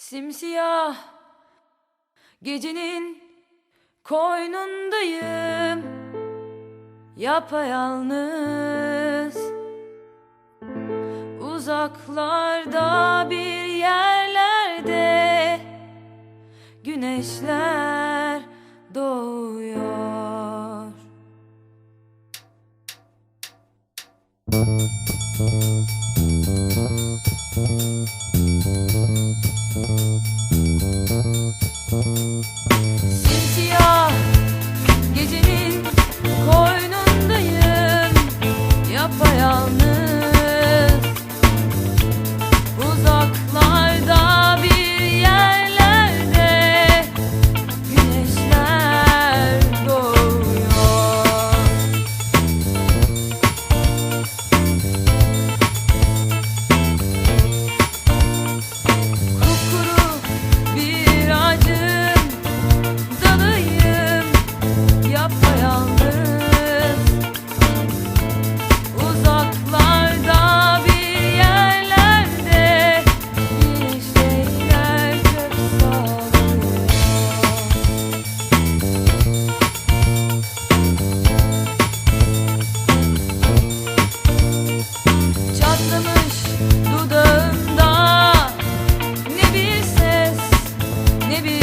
Simsiyah gecenin koynundayım. Yapayalnız Uzaklarda bir yerlerde Güneşler doğuyor. Simsiyah yapayalnız Yine bir